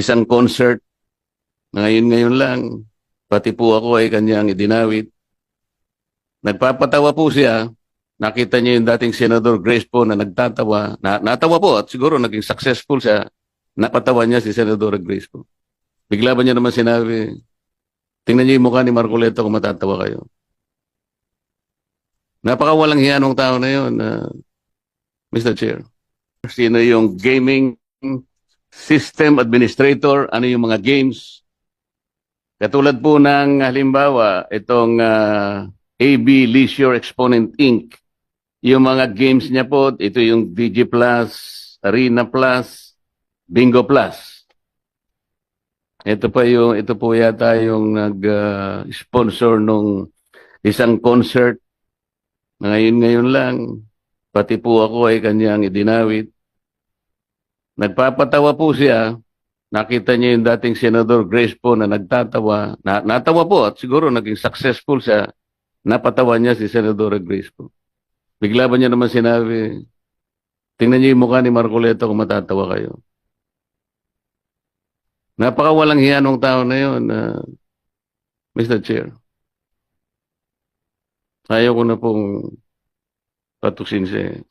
isang concert. Ngayon-ngayon lang, pati po ako ay kanyang idinawit. Nagpapatawa po siya. Nakita niya yung dating Senador Grace po na nagtatawa. Na, natawa po at siguro naging successful siya. Napatawa niya si Senador Grace po. Bigla ba niya naman sinabi, tingnan niyo yung mukha ni Marcoleta kung matatawa kayo. Napakawalang hiya nung tao na yun, uh, Mr. Chair. Sino yung gaming system administrator, ano yung mga games. Katulad po ng halimbawa, itong ah, AB Leisure Exponent Inc. Yung mga games niya po, ito yung DG Plus, Arena Plus, Bingo Plus. Ito pa yung ito po yata yung nag-sponsor nung isang concert na ngayon-ngayon lang pati po ako ay kanyang idinawit. Nagpapatawa po siya. Nakita niya yung dating Senador Grace po na nagtatawa. Na, natawa po at siguro naging successful siya. Napatawa niya si Senador Grace po. Bigla ba niya naman sinabi, tingnan niyo yung mukha ni Marcoleta kung matatawa kayo. Napakawalang hiya nung tao na yun, uh, Mr. Chair. Ayaw ko na pong patusin siya.